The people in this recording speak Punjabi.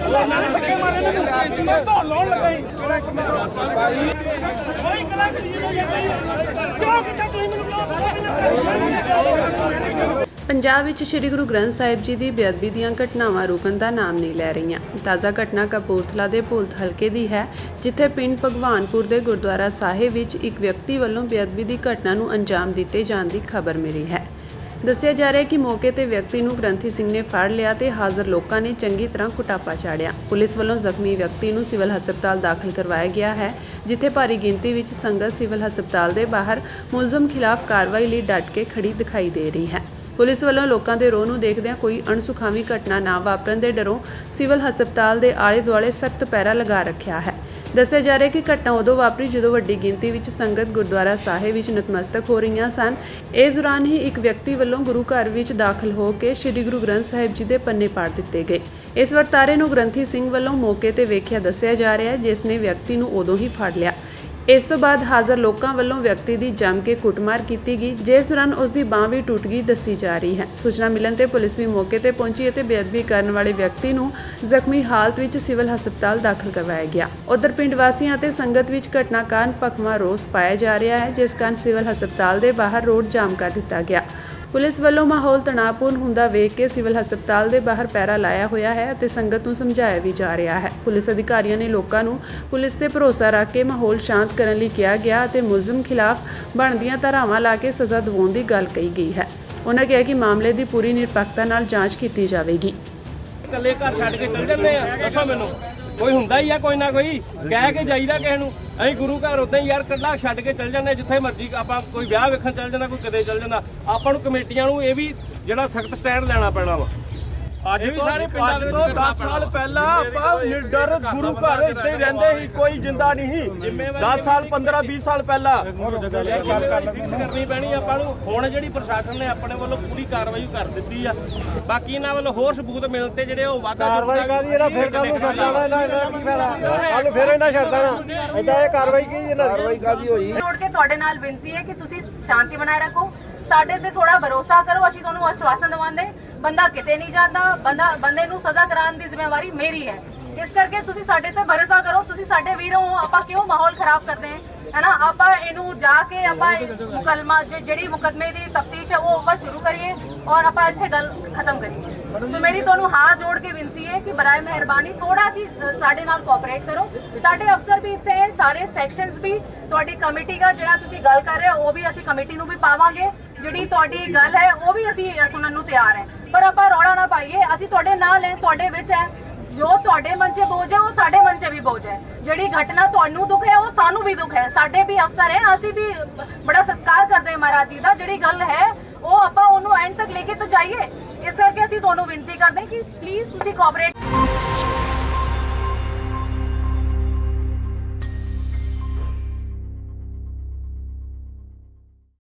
ਧੱਕੇ ਮਾਰੇ ਨੇ ਮੈਂ ਧੌਣ ਲਾਉਣ ਲੱਗਾ ਸੀ ਕੋਈ ਕਲਾ ਕਰੀ ਕਿਉਂ ਕੀਤਾ ਤੁਸੀਂ ਮੈਨੂੰ ਕਿਉਂ ਪੰਜਾਬ ਵਿੱਚ ਸ੍ਰੀ ਗੁਰੂ ਗ੍ਰੰਥ ਸਾਹਿਬ ਜੀ ਦੀ ਬੇਅਦਬੀ ਦੀਆਂ ਘਟਨਾਵਾਂ ਰੁਕਣ ਦਾ ਨਾਮ ਨਹੀਂ ਲੈ ਰਹੀਆਂ। ਤਾਜ਼ਾ ਘਟਨਾ ਕਪੂਰਥਲਾ ਦੇ ਭੁਲਥ ਹਲਕੇ ਦੀ ਹੈ, ਜਿੱਥੇ ਪਿੰਡ ਭਗਵਾਨਪੁਰ ਦੇ ਗੁਰਦੁਆਰਾ ਸਾਹਿਬ ਵਿੱਚ ਇੱਕ ਵਿਅਕਤੀ ਵੱਲੋਂ ਬੇਅਦਬੀ ਦੀ ਘਟਨਾ ਨੂੰ ਅੰਜਾਮ ਦਿੱਤੇ ਜਾਣ ਦੀ ਖਬਰ ਮਿਲੀ ਹੈ। ਦੱਸਿਆ ਜਾ ਰਿਹਾ ਹੈ ਕਿ ਮੌਕੇ ਤੇ ਵਿਅਕਤੀ ਨੂੰ ਗ੍ਰੰਥੀ ਸਿੰਘ ਨੇ ਫੜ ਲਿਆ ਤੇ ਹਾਜ਼ਰ ਲੋਕਾਂ ਨੇ ਚੰਗੀ ਤਰ੍ਹਾਂ ਕੁਟਾਪਾ ਚਾੜਿਆ। ਪੁਲਿਸ ਵੱਲੋਂ ਜ਼ਖਮੀ ਵਿਅਕਤੀ ਨੂੰ ਸਿਵਲ ਹਸਪਤਾਲ ਦਾਖਲ ਕਰਵਾਇਆ ਗਿਆ ਹੈ, ਜਿੱਥੇ ਭਾਰੀ ਗਿਣਤੀ ਵਿੱਚ ਸੰਗਤ ਸਿਵਲ ਹਸਪਤਾਲ ਦੇ ਬਾਹਰ ਮੁਲਜ਼ਮ ਖਿਲਾਫ ਕਾਰਵਾਈ ਲਈ ਡਟ ਕੇ ਖੜੀ ਦਿਖਾਈ ਦੇ ਰਹੀ ਹੈ। ਪੁਲਿਸ ਵੱਲੋਂ ਲੋਕਾਂ ਦੇ ਰੋਹ ਨੂੰ ਦੇਖਦਿਆਂ ਕੋਈ ਅਣਸੁਖਾਵੀ ਘਟਨਾ ਨਾ ਵਾਪਰਨ ਦੇ ਡਰੋਂ ਸਿਵਲ ਹਸਪਤਾਲ ਦੇ ਆਲੇ ਦੁਆਲੇ ਸਖਤ ਪਹਿਰਾ ਲਗਾ ਰੱਖਿਆ ਹੈ। ਦੱਸਿਆ ਜਾ ਰਿਹਾ ਕਿ ਘਟਨਾ ਉਦੋਂ ਵਾਪਰੀ ਜਦੋਂ ਵੱਡੀ ਗਿਣਤੀ ਵਿੱਚ ਸੰਗਤ ਗੁਰਦੁਆਰਾ ਸਾਹਿਬ ਵਿੱਚ ਨਤਮਸਤਕ ਹੋ ਰਹੀਆਂ ਸਨ। ਇਸ ਦੌਰਾਨ ਹੀ ਇੱਕ ਵਿਅਕਤੀ ਵੱਲੋਂ ਗੁਰੂ ਘਰ ਵਿੱਚ ਦਾਖਲ ਹੋ ਕੇ ਸ੍ਰੀ ਗੁਰੂ ਗ੍ਰੰਥ ਸਾਹਿਬ ਜੀ ਦੇ ਪੰਨੇ ਪਾੜ ਦਿੱਤੇ ਗਏ। ਇਸ ਵਰਤਾਰੇ ਨੂੰ ਗ੍ਰੰਥੀ ਸਿੰਘ ਵੱਲੋਂ ਮੌਕੇ ਤੇ ਵੇਖਿਆ ਦੱਸਿਆ ਜਾ ਰਿਹਾ ਹੈ, ਜਿਸ ਨੇ ਵਿਅਕਤੀ ਨੂੰ ਉਦੋਂ ਹੀ ਫੜ ਲਿਆ। ਇਸ ਤੋਂ ਬਾਅਦ ਹਾਜ਼ਰ ਲੋਕਾਂ ਵੱਲੋਂ ਵਿਅਕਤੀ ਦੀ ਜੰਮ ਕੇ ਕੁੱਟਮਾਰ ਕੀਤੀ ਗਈ, ਜਿਸ ਦੌਰਾਨ ਉਸ ਦੀ ਬਾਹ ਵੀ ਟੁੱਟ ਗਈ ਦੱਸੀ ਜਾ ਰਹੀ ਹੈ। ਸੂਚਨਾ ਮਿਲਣ ਤੇ ਪੁਲਿਸ ਵੀ ਮੌਕੇ ਤੇ ਪਹੁੰਚੀ ਅਤੇ ਬੇਅਦਬੀ ਕਰਨ ਵਾਲੇ ਵਿਅਕਤੀ ਨੂੰ ਜ਼ਖਮੀ ਹਾਲਤ ਵਿੱਚ ਸਿਵਲ ਹਸਪਤਾਲ ਦਾਖਲ ਕਰਵਾਇਆ ਗਿਆ। ਉਧਰ ਪਿੰਡ ਵਾਸੀਆਂ ਅਤੇ ਸੰਗਤ ਵਿੱਚ ਘਟਨਾ ਕਾਰਨ ਭਖਵਾ ਰੋਸ ਪਾਇਆ ਜਾ ਰਿਹਾ ਹੈ, ਜਿਸ ਕਾਰਨ ਸਿਵਲ ਹਸਪਤਾਲ ਦੇ ਬਾਹਰ ਰੋਡ ਜਾਮ ਕਰ ਦਿੱਤਾ ਗਿਆ। ਪੁਲਿਸ ਵੱਲੋਂ ਮਾਹੌਲ ਤਣਾਅਪੂਰਨ ਹੁੰਦਾ ਵੇਖ ਕੇ ਸਿਵਲ ਹਸਪਤਾਲ ਦੇ ਬਾਹਰ ਪਹਿਰਾ ਲਾਇਆ ਹੋਇਆ ਹੈ ਅਤੇ ਸੰਗਤ ਨੂੰ ਸਮਝਾਇਆ ਵੀ ਜਾ ਰਿਹਾ ਹੈ। ਪੁਲਿਸ ਅਧਿਕਾਰੀਆਂ ਨੇ ਲੋਕਾਂ ਨੂੰ ਪੁਲਿਸ ਤੇ ਭਰੋਸਾ ਰੱਖ ਕੇ ਮਾਹੌਲ ਸ਼ਾਂਤ ਕਰਨ ਲਈ ਕਿਹਾ ਗਿਆ ਅਤੇ ਮੁਲਜ਼ਮ ਖਿਲਾਫ ਬਣਦੀਆਂ ਧਾਰਾਵਾਂ ਲਾ ਕੇ ਸਜ਼ਾ ਦਿਵਾਉਣ ਦੀ ਗੱਲ ਕਹੀ ਗਈ ਹੈ। ਉਹਨਾਂ ਕਿਹਾ ਕਿ ਮਾਮਲੇ ਦੀ ਪੂਰੀ ਨਿਰਪੱਖਤਾ ਨਾਲ ਜਾਂਚ ਕੀਤੀ ਜਾਵੇਗੀ। ਇਕੱਲੇ ਘਰ ਛੱਡ ਕੇ ਚੱਲ ਜੰਨੇ ਆ? ਦੱਸੋ ਮੈਨੂੰ। ਕੋਈ ਹੁੰਦਾ ਹੀ ਆ, ਕੋਈ ਨਾ ਕੋਈ। ਕਹਿ ਕੇ ਜਾਈਦਾ ਕਿਸੇ ਨੂੰ। ਅਸੀਂ ਗੁਰੂ ਘਰ ਉਦਾਂ ਹੀ ਯਾਰ ਕੱਲਾ ਛੱਡ ਕੇ ਚੱਲ ਜਾਂਦੇ, ਜਿੱਥੇ ਮਰਜ਼ੀ ਆਪਾਂ ਕੋਈ ਵਿਆਹ ਵੇਖਣ ਚੱਲ ਜਾਂਦਾ, ਕੋਈ ਕਦੇ ਚੱਲ ਜਾਂਦਾ। ਆਪਾਂ ਨੂੰ ਕਮੇਟੀਆਂ ਨੂੰ ਇਹ ਵੀ ਜਿਹੜਾ ਸਖਤ ਸਟੈਂਡ ਲੈਣਾ ਪੈਣਾ ਵਾ। ਅੱਜ ਵੀ ਸਾਰੇ ਪਿੰਡਾਂ ਦੇ ਵਿੱਚ 10 ਸਾਲ ਪਹਿਲਾਂ ਆਪਾਂ ਨਿਡਰ ਗੁਰੂ ਘਰ ਇੱਥੇ ਹੀ ਰਹਿੰਦੇ ਸੀ ਕੋਈ ਜਿੰਦਾ ਨਹੀਂ। ਸੀ 10 ਸਾਲ 15 20 ਸਾਲ ਪਹਿਲਾਂ। ਫਿਕਸ ਕਰਨੀ ਪੈਣੀ ਆਪਾਂ ਨੂੰ। ਹੁਣ ਜਿਹੜੀ ਪ੍ਰਸ਼ਾਸਨ ਨੇ ਆਪਣੇ ਵੱਲੋਂ ਪੂਰੀ ਕਾਰਵਾਈ ਕਰ ਦਿੱਤੀ ਆ। ਬਾਕੀ ਇਹਨਾਂ ਵੱਲੋਂ ਹੋਰ ਸਬੂਤ ਮਿਲਣ ਤੇ ਜਿਹੜੇ ਉਹ ਵਾਧਾ ਕਾਰਵਾਈ ਕਾਦੀ ਇਹਦਾ ਫਿਰ ਕੱਲ ਨੂੰ ਛੱਡ ਦੇਣਾ ਇਹਨਾਂ ਇਹਦਾ ਕੀ ਫਾਇਦਾ? ਕੱਲ ਨੂੰ ਫਿਰ ਇਹਨਾਂ ਛੱਡ ਦੇਣਾ। ਏਦਾਂ ਇਹ ਕਾਰਵਾਈ ਕੀ ਇਹਨਾਂ ਦੀ? ਕਾਰਵਾਈ ਕਾਦੀ ਹੋਈ? ਜੋੜ ਕੇ ਤੁਹਾਡੇ ਨਾਲ ਬੇਨਤੀ ਹੈ ਕਿ ਤੁਸੀਂ ਸ਼ਾਂਤੀ ਬਣਾਏ ਰੱਖੋ। ਸਾਡੇ ਤੇ ਥੋੜਾ ਭਰੋਸਾ ਕਰੋ, ਅਸੀਂ ਤੁਹਾਨੂੰ ਆਸ਼ਵਾਸਨ ਦਵਾਉਂਦੇ ਬੰਦਾ ਕਿਤੇ ਨਹੀਂ ਜਾਂਦਾ, ਬੰਦਾ, ਬੰਦੇ ਨੂੰ ਸਜ਼ਾ ਕਰਾਉਣ ਦੀ ਜ਼ਿੰਮੇਵਾਰੀ ਮੇਰੀ ਹੈ। ਇਸ ਕਰਕੇ ਤੁਸੀਂ ਸਾਡੇ ਤੇ ਭਰੋਸਾ ਕਰੋ, ਤੁਸੀਂ ਸਾਡੇ ਵੀਰ ਹੋ, ਆਪਾਂ ਕਿਉਂ ਮਾਹੌਲ ਖਰਾਬ ਕਰਦੇ ਹਾਂ? ਹੈਨਾ, ਆਪਾਂ ਇਹਨੂੰ ਜਾ ਕੇ ਆਪਾਂ ਮੁਕਲਮਾ ਜਿਹੜੀ ਮੁਕਦਮੇ ਦੀ ਤਫਤੀਸ਼ ਹੈ, ਉਹ ਆਪਾਂ ਸ਼ੁਰੂ ਕਰੀਏ ਔਰ ਆਪਾਂ ਇੱਥੇ ਗੱਲ ਖਤਮ ਕਰੀਏ। ਸੋ ਮੇਰੀ ਤੁਹਾਨੂੰ ਹੱਥ ਜੋੜ ਕੇ ਬੇਨਤੀ ਹੈ ਕਿ ਬਰਾਏ ਮਿਹਰਬਾਨੀ ਥੋੜਾ ਸੀ ਸਾਡੇ ਨਾਲ ਕੋਆਪਰੇਟ ਕਰੋ। ਸਾਡੇ ਅਫਸਰ ਵੀ ਇੱਥੇ ਸਾਰੇ ਸੈਕਸ਼ਨਸ ਵੀ, ਤੁਹਾਡੀ ਕਮੇਟੀ ਦਾ ਜਿਹੜਾ ਤੁਸੀਂ ਗੱਲ ਕਰ ਰਹੇ ਹੋ, ਉਹ ਵੀ ਅਸੀਂ ਕਮੇਟੀ ਨੂੰ ਵੀ ਪਾਵਾਂਗੇ। ਜਿਹੜੀ ਤੁਹਾਡੀ ਗੱਲ ਹੈ, ਉਹ ਵੀ ਅਸੀਂ ਸੁਣਨ ਨੂੰ ਤਿਆਰ ਹੈ। ਪਰ ਆਪਾਂ ਰੌਲਾ ਨਾ ਪਾਈਏ, ਅਸੀਂ ਤੁਹਾਡੇ ਨਾਲ ਹੈ, ਤੁਹਾਡੇ ਵਿੱਚ ਹੈ। ਜੋ ਤੁਹਾਡੇ ਮਨ 'ਚ ਬੋਝ ਹੈ, ਉਹ ਸਾਡੇ ਮਨ 'ਚ ਵੀ ਬੋਝ ਹੈ। ਜਿਹੜੀ ਘਟਨਾ ਤੁਹਾਨੂੰ ਦੁੱਖ ਹੈ, ਉਹ ਸਾਨੂੰ ਵੀ ਦੁੱਖ ਹੈ। ਸਾਡੇ ਵੀ ਅਫਸਰ ਹੈ, ਅਸੀਂ ਵੀ ਬੜਾ ਸਤਿਕਾਰ ਕਰਦੇ ਹਾਂ ਮਹਾਰਾਜ ਜੀ ਦਾ। ਜਿਹੜੀ ਗੱਲ ਹੈ, ਉਹ ਆਪਾਂ ਉਹਨੂੰ ਐਂਡ ਤੱਕ ਲੈ ਕੇ ਤਾਂ ਜਾਈਏ। ਇਸ ਕਰਕੇ ਅਸੀਂ ਤੁਹਾਨੂੰ ਬੇਨਤੀ ਕਰਦੇ ਹਾਂ ਕਿ ਪਲੀਜ਼ ਤੁਸੀਂ ਕੋਆਪਰੇਟ